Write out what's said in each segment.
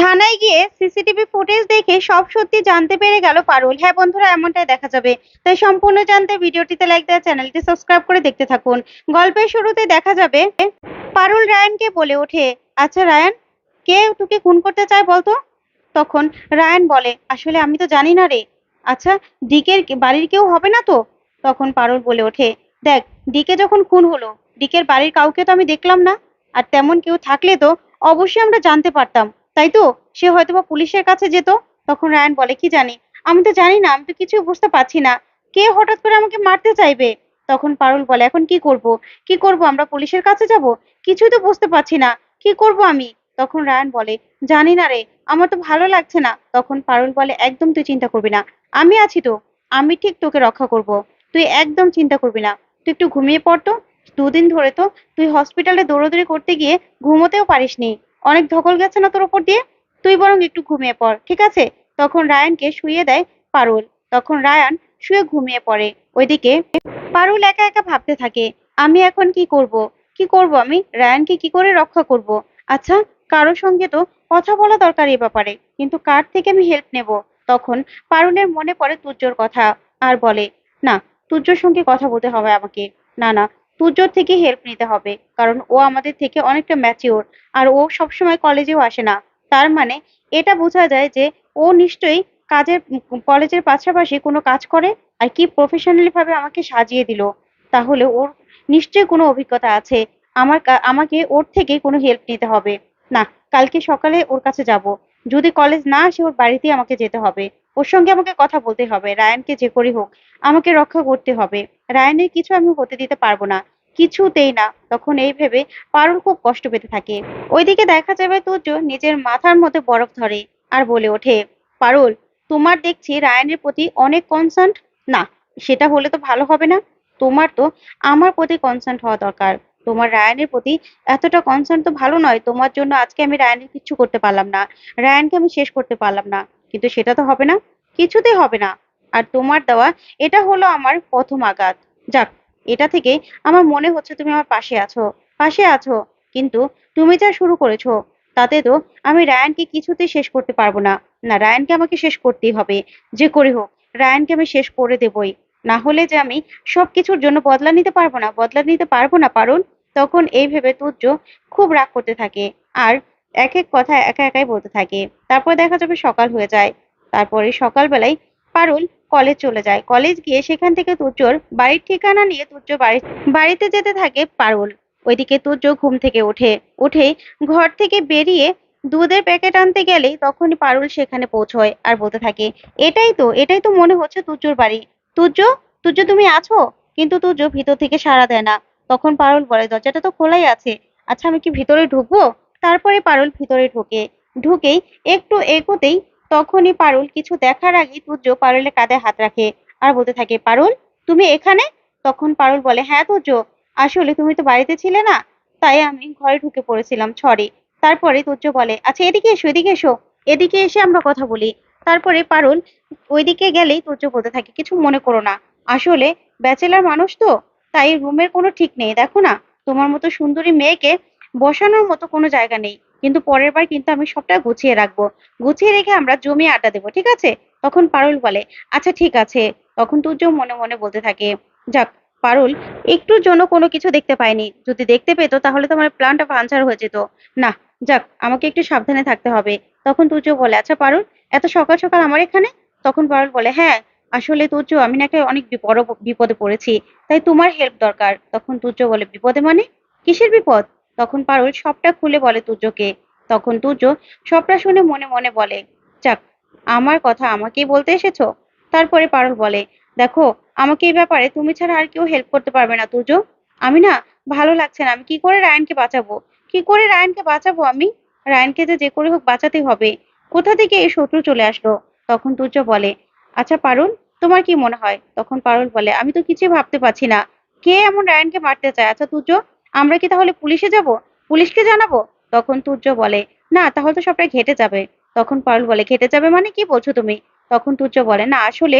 থানায় গিয়ে CCTV footage দেখে সব সত্যি জানতে পেরে গেল পারুল। হ্যাঁ বন্ধুরা, এমনটাই দেখা যাবে। তাই সম্পূর্ণ জানতে ভিডিওটিতে লাইক দেওয়া চ্যানেলটি সাবস্ক্রাইব করে দেখতে থাকুন। গল্পের শুরুতে দেখা যাবে পারুল রায়ানকে বলে ওঠে আচ্ছা রায়ান, কে তোকে খুন করতে চায় বলতো? তখন রায়ান বলে, আসলে আমি তো জানি না রে। আচ্ছা ডিকের বাড়ির কেউ হবে না তো? তখন পারুল বলে ওঠে, দেখ, ডিকে যখন খুন হলো, ডিকের বাড়ির কাউকে তো আমি দেখলাম না। আর তেমন কেউ থাকলে তো অবশ্যই আমরা জানতে পারতাম। তাই তো? সে হয়তোবা পুলিশের কাছে যেত। তখন রায়ান বলে, কি জানি? আমি তো জানি না, আমি তো কিছু বুঝতে পারছি না। কে হঠাৎ করে আমাকে মারতে চাইবে? তখন পারুল বলে, এখন কি করব? কি করব? আমরা পুলিশের কাছে যাব? কিছুই তো বুঝতে পারছি না। কি করব আমি? তখন রায়ান বলে, জানি না রে, আমার তো ভালো লাগছে না। তখন পারুল বলে, একদম তুই চিন্তা করবি না। আমি আছি তো। আমি ঠিক তোকে রক্ষা করব। তুই একদম চিন্তা করবি না। তুই একটু ঘুমিয়ে পড় তো। দুদিন ধরে তো তুই হসপিটালে দৌড়াদৌড়ি করতে গিয়ে ঘুমোতেও পারিসনি। অনেক ধকল গেছে না তোর ওপর দিয়ে? তুই বরং একটু ঘুমিয়ে পড়, ঠিক আছে? তখন রায়ানকে শুইয়ে দেয় পারুল। তখন রায়ান শুয়ে ঘুমিয়ে পড়ে। ওইদিকে পারুল একা একা ভাবতে থাকে, আমি এখন কি করব? কি করব আমি? রায়ানকে কি করে রক্ষা করব? আচ্ছা কারোর সঙ্গে তো কথা বলা দরকার এ ব্যাপারে, কিন্তু কার থেকে আমি হেল্প নেব? তখন পারুলের মনে পড়ে তুর্যর কথা আর বলে, না, তুর্যর সঙ্গে কথা বলতে হবে আমাকে। না না তুর্যর থেকে হেল্প নিতে হবে। কারণ ও আমাদের থেকে অনেকটা ম্যাচিওর আর ও সবসময় কলেজেও আসে না। তার মানে এটা বোঝা যায় যে ও নিশ্চয়ই কাজের কলেজের পাশাপাশি কোনো কাজ করে আর কি প্রফেশনালি ভাবে আমাকে সাজিয়ে দিল। তাহলে ওর নিশ্চয়ই কোনো অভিজ্ঞতা আছে। আমার আমাকে ওর থেকে কোনো হেল্প নিতে হবে। না, কালকে সকালে ওর কাছে যাব। যদি কলেজ না আসে ওর বাড়িতেই আমাকে যেতে হবে। ওর সঙ্গে আমাকে কথা বলতে হবে, রায়ানকে যে করেই হোক, আমাকে রক্ষা করতে হবে। রায়ানের কিছু আমি হতে দিতে পারব না, কিছুতেই না। তখন এই ভেবে পারুল খুব কষ্ট পেতে থাকে। ওইদিকে দেখা যাবে তুর্য নিজের মাথার মধ্যে বরফ ধরে আর বলে ওঠে, পারুল, তোমার দেখছি রায়ানের প্রতি অনেক কনসার্ন না, সেটা হলে তো ভালো হবে না। তোমার তো আমার প্রতি কনসার্ন হওয়া দরকার। তোমার রায়ানের প্রতি এতটা কনসার্ন তো ভালো নয়। তোমার জন্য আজকে আমি রায়ানের কিচ্ছু করতে পারলাম না। রায়ানকে আমি শেষ করতে পারলাম না। কিন্তু সেটা তো হবে না, কিছুতেই হবে না। আর তোমার দেওয়া, এটা হলো আমার প্রথম আঘাত। যাক, এটা থেকে আমার মনে হচ্ছে তুমি আমার পাশে আছো পাশে আছো। কিন্তু তুমি যা শুরু করেছ, তাতে তো আমি রায়ানকে কিছুতেই শেষ করতে পারব না। না, রায়ানকে আমাকে শেষ করতেই হবে, যে করে হোক। রায়ানকে আমি শেষ করে দেবই। না হলে যে আমি সব কিছুর জন্য বদলা নিতে পারব না, বদলা নিতে পারব না, পারুল? তখন এই ভেবে তুর্য খুব রাগ করতে থাকে। আর এক এক কথা একা একাই বলতে থাকে। তারপর দেখা যাবে সকাল হয়ে যায়। তারপরে সকালবেলায় পারুল কলেজ চলে যায়। কলেজ গিয়ে সেখান থেকে তুর্যর বাড়ির ঠিকানা নিয়ে বাড়ি, বাড়িতে যেতে থাকে পারুল। ওইদিকে তুর্য ঘুম থেকে ওঠে। উঠে ঘর থেকে বেরিয়ে দুধের প্যাকেট আনতে গেলেই তখনই পারুল সেখানে পৌঁছয় আর বলতে থাকে, এটাই তো এটাই তো মনে হচ্ছে তুর্যর বাড়ি। তুর্য তুর্য তুমি আছো? কিন্তু তুর্য ভিতর থেকে সাড়া দেয় না। তখন পারুল বলে, দরজাটা তো খোলাই আছে। আচ্ছা আমি কি ভিতরে ঢুকবো? তারপরে পারুল ভিতরে ঢোকে, ঢুকেই একটু এগোতেই তখনই পারুল কিছু দেখার আগেই তুর্য পারুলের কাঁধে হাত রাখে আর বলতে থাকে, পারুল, তুমি এখানে? তখন পারুল বলে হ্যাঁ তুর্য আসলে তুমি তো বাড়িতে ছিলে না, তাই আমি ঘরে ঢুকে পড়েছিলাম ছড়ে তারপরে তুর্য বলে আচ্ছা এদিকে এসো এদিকে এসো, এদিকে এসে আমরা কথা বলি। তারপরে পারুল ওইদিকে গেলেই তুর্য বলতে থাকে, কিছু মনে করো না, আসলে ব্যাচেলার মানুষ তো, তাই রুমের কোনো ঠিক নেই, দেখো না, তোমার মতো সুন্দরী মেয়েকে বসানোর মতো কোনো জায়গা নেই। কিন্তু পরের বার কিন্তু আমি সবটা গুছিয়ে রাখব। গুছিয়ে রেখে আমরা জমিয়ে আড্ডা দেবো, ঠিক আছে? তখন পারুল বলে আচ্ছা ঠিক আছে। তখন তুর্য মনে মনে বলতে থাকে, যাক, পারুল, একটুর জন্য কোনো কিছু দেখতে পায়নি যদি দেখতে পেতো, তাহলে তো আমার প্ল্যানটা পাঞ্চার হয়ে যেত। না, যাক, আমাকে একটু সাবধানে থাকতে হবে। তখন তুর্য বলে আচ্ছা পারুল, এত সকাল সকাল আমার এখানে? তখন পারুল বলে হ্যাঁ আসলে তুর্য আমি নাকি অনেক বড় বিপদে পড়েছি, তাই তোমার হেল্প দরকার। তখন তুর্য বলে, বিপদে মানে? কিসের বিপদ? তখন পারুল সবটা খুলে বলে তুর্যকে তখন তুর্য সবটা শুনে মনে মনে বলে যাক আমার কথা আমাকেই বলতে এসেছ? তারপরে পারুল বলে, দেখো, আমাকে এই ব্যাপারে তুমি ছাড়া আর কেউ হেল্প করতে পারবে না তুর্য আমি না, ভালো লাগছে না। আমি কি করে রায়ানকে বাঁচাবো? কি করে রায়ানকে বাঁচাবো আমি? রায়ানকে যে যে করে হোক বাঁচাতে হবে। কোথা থেকে এই শত্রু চলে আসলো? তখন তুর্য বলে আচ্ছা পারুল, তোমার কি মনে হয়? তখন পারুল বলে, আমি তো কিছুই ভাবতে পারছি না। কে এমন রায়ানকে মারতে চায়? আচ্ছা তুর্য আমরা কি তাহলে পুলিশে যাব? পুলিশকে জানাব? তখন তুর্য বলে, না, তাহলে তো সবটাই ঘেটে যাবে। তখন পারুল বলে, ঘেটে যাবে মানে কি বলছো তুমি? তখন তুর্য বলে, না, আসলে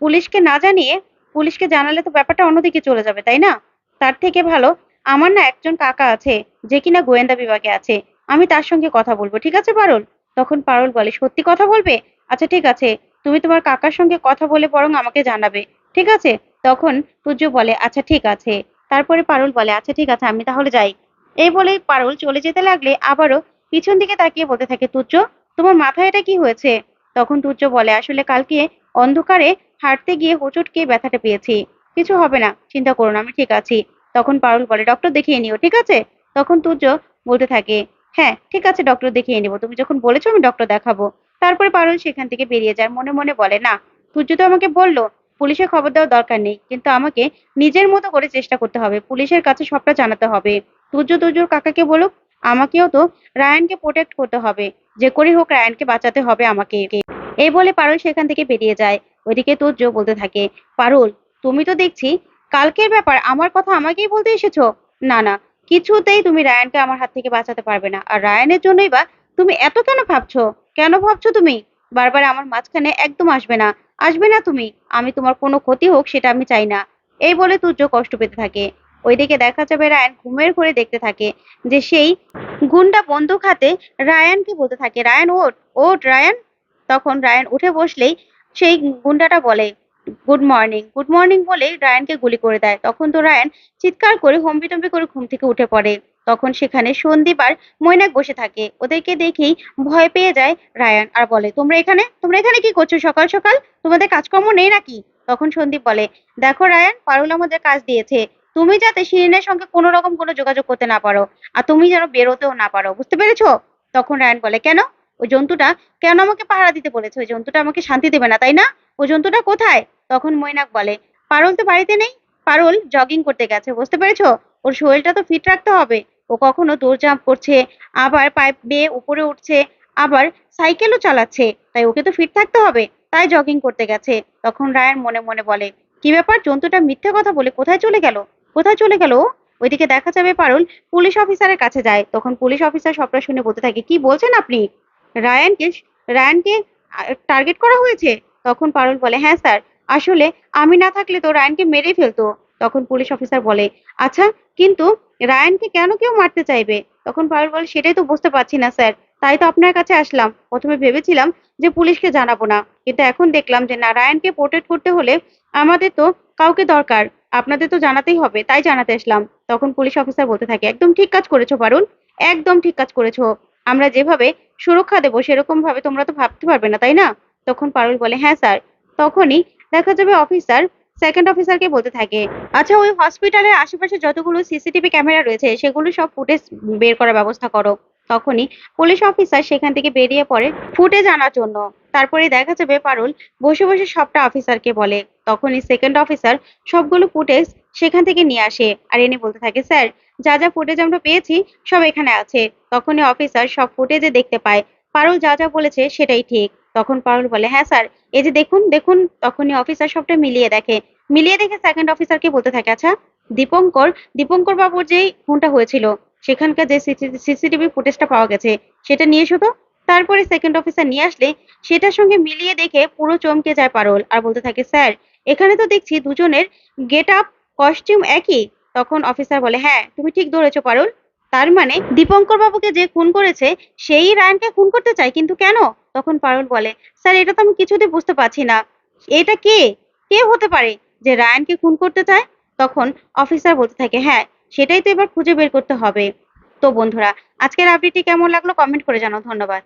পুলিশকে না জানিয়ে পুলিশকে জানালে তো ব্যাপারটা অন্যদিকে চলে যাবে, তাই না? তার থেকে ভালো, আমার না একজন কাকা আছে, যে কিনা গোয়েন্দা বিভাগে আছে। আমি তার সঙ্গে কথা বলব, ঠিক আছে পারুল? তখন পারুল বলে, সত্যি কথা বলবে? আচ্ছা ঠিক আছে, তুমি তোমার কাকার সঙ্গে কথা বলে বরং আমাকে জানাবে, ঠিক আছে? তখন তুর্য বলে আচ্ছা ঠিক আছে। তারপরে পারুল বলে আচ্ছা ঠিক আছে, আমি তাহলে যাই। এই বলে পারুল চলে যেতে লাগলে আবারও পিছন দিকে তাকিয়ে বলতে থাকে তুর্য তোমার মাথায় এটা কি হয়েছে? তখন তুর্য বলে, আসলে কালকে অন্ধকারে হাঁটতে গিয়ে হোঁচট খেয়ে ব্যথাটা পেয়েছি। কিছু হবে না, চিন্তা করো না, আমি ঠিক আছি। তখন পারুল বলে, ডক্টর দেখিয়ে নিও, ঠিক আছে? তখন তুর্য বলতে থাকে হ্যাঁ ঠিক আছে, ডক্টর দেখিয়ে নিবো। তুমি যখন বলেছ, আমি ডক্টর দেখাবো। তারপরে পারুল সেখান থেকে বেরিয়ে যায়। মনে মনে বলে, না তুর্য তো আমাকে বলল পুলিশে খবর দেওয়ার দরকার নেই, কিন্তু আমাকে নিজের মতো করে চেষ্টা করতে হবে। পুলিশের কাছে সবটা জানাতে হবে। তুর্য তুর্যর কাকাকে বলুক, আমাকেও তো রায়ানকে প্রোটেক্ট করতে হবে। যে করে হোক রায়ানকে বাঁচাতে হবে আমাকে। এই বলে পারুল সেখান থেকে বেরিয়ে যায়। ওইদিকে তুর্য বলতে থাকে, পারুল, তুমি তো দেখছি কালকের ব্যাপার, আমার কথা আমাকেই বলতে এসেছ? না না, কিছুতেই তুমি রায়ানকে আমার হাত থেকে বাঁচাতে পারবে না। আর রায়ানের জন্যই বা তুমি এত কেন ভাবছ? কেন ভাবছ তুমি? বারবার আমার মাঝখানে একদম আসবে না। আসবে না তুমি। আমি তোমার কোনো ক্ষতি হোক সেটা আমি চাই না। এই বলে তুর্য কষ্ট পেতে থাকে। ওইদিকে দেখা যাবে রায়ান ঘুমের ঘরে দেখতে থাকে যে সেই গুন্ডা বন্দুক হাতে রায়ানকে বলতে থাকে, রায়ান, ওঠ ওঠ, রায়ান। তখন রায়ান উঠে বসলেই সেই গুন্ডাটা বলে, গুড মর্নিং। গুড মর্নিং বলে রায়ানকে গুলি করে দেয়। তখন তো রায়ান চিৎকার করে হম্বিতম্বি করে ঘুম থেকে উঠে পড়ে। তখন সেখানে সন্দীপ আর মৈনাক বসে থাকে। ওদেরকে দেখেই ভয় পেয়ে যায় রায়ান আর বলে, তোমরা এখানে? তোমরা এখানে কি করছ সকাল সকাল? তোমাদের কাজকর্ম নেই নাকি? তখন সন্দীপ বলে, দেখো রায়ান, পারুল আমাদের কাজ দিয়েছে। তুমি যাতে শিরিনের সঙ্গে কোনো রকম কোনো যোগাযোগ করতে না পারো আর তুমি যেন বেরোতেও না পারো, বুঝতে পেরেছ? তখন রায়ান বলে, কেন? ওই জন্তুটা কেন আমাকে পাহারা দিতে বলেছে? ওই জন্তুটা আমাকে শান্তি দেবে না, তাই না? ওই জন্তুটা কোথায়? তখন মৈনাক বলে, পারুল তো বাড়িতে নেই। পারুল জগিং করতে গেছে, বুঝতে পেরেছ? ওর শরীরটা তো ফিট রাখতে হবে। ও কখনো দৌড়ঝাঁপ করছে, আবার পাইপ বেয়ে উপরে উঠছে, আবার সাইকেলও চালাচ্ছে, তাই ওকে তো ফিট থাকতে হবে, তাই জগিং করতে গেছে। তখন রায়ান মনে মনে বলে, কি ব্যাপার জন্তুটা মিথ্যে কথা বলে কোথায় চলে গেল? কোথায় চলে গেল? ওইদিকে দেখা যাবে পারুল পুলিশ অফিসারের কাছে যায়। তখন পুলিশ অফিসার সবটা শুনে বলতে থাকে, কি বলছেন আপনি? রায়ানকে রায়ানকে টার্গেট করা হয়েছে? তখন পারুল বলে হ্যাঁ স্যার, আসলে আমি না থাকলে তো রায়ানকে মেরে ফেলতো। তখন পুলিশ অফিসার বলে আচ্ছা কিন্তু রায়ানকে কেন কেউ মারতে চাইবে? তখন পারুল বলে, সেটাই তো বুঝতে পারছি না, স্যার। তাই তো আপনার কাছে আসলাম। প্রথমে ভেবেছিলাম যে পুলিশকে জানাব না। কিন্তু এখন দেখলাম যে না, রায়ানকে প্রোটেক্ট করতে হলে আমাদের তো কাউকে দরকার। আপনাদের তো জানাতেই হবে, তাই জানাতে আসলাম। তখন পুলিশ অফিসার বলতে থাকে, একদম ঠিক কাজ করেছ, পারুল। একদম ঠিক কাজ করেছ। আমরা যেভাবে সুরক্ষা দেবো সেরকম ভাবে তোমরা তো ভাবতে পারবে না, তাই না? তখন পারুল বলে হ্যাঁ স্যার। তখনই দেখা যাবে অফিসার সেকেন্ড অফিসারকে বলতে থাকে আচ্ছা ওই হসপিটালের আশেপাশে যতগুলো সিসিটিভি ক্যামেরা রয়েছে, সেগুলো সব ফুটেজ বের করার ব্যবস্থা করো। তখনই পুলিশ অফিসার সেখান থেকে বেরিয়ে পড়ে ফুটেজ আনার জন্য। তারপরে দেখা যাবে পারুল বসে বসে সবটা অফিসারকে বলে। তখনই সেকেন্ড অফিসার সবগুলো ফুটেজ সেখান থেকে নিয়ে আসে আর এনে বলতে থাকে, স্যার, যা যা ফুটেজ আমরা পেয়েছি সব এখানে আছে। তখনই অফিসার সব ফুটেজে দেখতে পায়। পারুল যা যা বলেছে সেটাই ঠিক। তখন পারুল বলে হ্যাঁ স্যার, এই যে দেখুন দেখুন, তখনই অফিসার সবটা মিলিয়ে দেখে। মিলিয়ে দেখে সেকেন্ড অফিসারকে বলতে থাকে আচ্ছা দীপঙ্কর দীপঙ্কর বাবুর যেই খুনটা হয়েছিল, সেখানকার যে সিসিটিভি ফুটেজটা পাওয়া গেছে, সেটা নিয়ে এসো তো। তারপরে সেকেন্ড অফিসার নিয়ে আসলে সেটার সঙ্গে মিলিয়ে দেখে পুরো চমকে যায় পারুল আর বলতে থাকে, স্যার, এখানে তো দেখছি দুজনের গেট আপ কস্টিউম একই। তখন অফিসার বলে হ্যাঁ তুমি ঠিক ধরেছো পারুল। তার মানে দীপঙ্কর বাবুকে যে খুন করেছে, সেই রায়নকে খুন করতে চায়, কিন্তু কেন? তখন পারুল বলে, স্যার, এটা তো আমি কিছুতে বুঝতে পারছি না। এটা কে? কে হতে পারে যে রায়নকে খুন করতে চায়? তখন অফিসার বলতে থাকে হ্যাঁ সেটাই তো এবার খুঁজে বের করতে হবে। তো বন্ধুরা, আজকের আপডেটটি কেমন লাগল? কমেন্ট করে জানাও। ধন্যবাদ।